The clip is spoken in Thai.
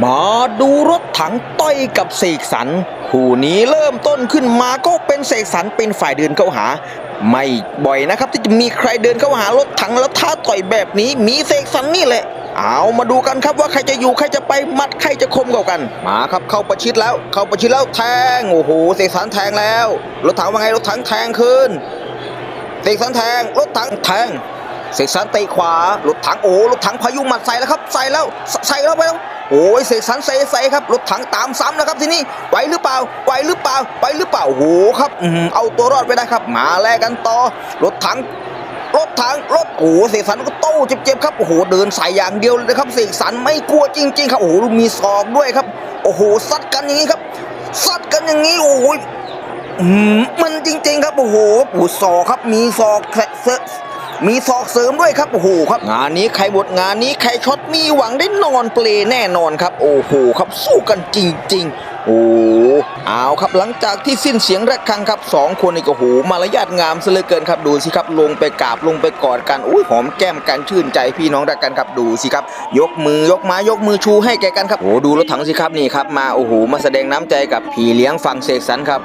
มาดูรถถังต้อยกับเสกสรรคู่นี้เริ่มต้นขึ้นมาก็เป็นเสกสรรเป็นฝ่ายเดินเข้าหา ไม่บ่อยนะครับที่จะมีใครเดินเข้าหารถถังแล้วท้าต่อยแบบนี้มีเสกสรรนี่แหละ เอามาดูกันครับว่าใครจะอยู่ใครจะไปมัดใครจะคมกว่ากัน มาครับเข้าประชิดแล้ว เข้าประชิดแล้วแทงโอ้โหเสกสรรแทงแล้ว รถถังว่าไงรถถังแทงขึ้นเสกสรรแทงรถถังแทง เสกสรรเตะขวารถถังโอ้รถถังพายุหมัดใส่แล้วครับใส่แล้วใส่แล้วไปแล้วโอ้ยเสกสรรเซใส่ครับรถถังตามซ้ำนะครับทีนี้ไหวหรือเปล่าไหวหรือเปล่าไหวหรือเปล่าโอ้โหครับเอาตัวรอดไปได้ครับ มาแลกกันต่อรถถังรถถังรถโอ้โหเสกสรรก็โต้เจ็บๆครับโอ้โหเดินใส่อย่างเดียวเลยครับเสกสรรไม่กลัวจริง ๆ ครับโอ้โหมีศอกด้วยครับ โอ้โหซัดกันอย่างนี้ครับซัดกันอย่างนี้โอ้โหมันจริง ๆ ครับโอ้โหปูศอกครับมีศอกแสเมีศอกเสริมด้วยครับโอ้โหครับ งานนี้ใครบทงานนี้ใครช็อตมีหวังได้นอนเปลแน่นอนครับ โอ้โหครับสู้กันจริง ๆโอ้เอาครับหลังจากที่สิ้นเสียงระฆังครับสองคนนี่ก็โหมารยาทงามซะเหลือเกินครับดูสิครับลงไปกราบลงไปกอดกันอุ้ยหอมแก้มกันชื่นใจพี่น้องรักกันครับดูสิครับ ยกมือยกไม้ยกมือชูให้แกกันครับโอ้ดูรถถังสิครับนี่ครับมาโอ้โหมาแสดงน้ำใจกับพี่เลี้ยงฝั่งเสกสรรครับ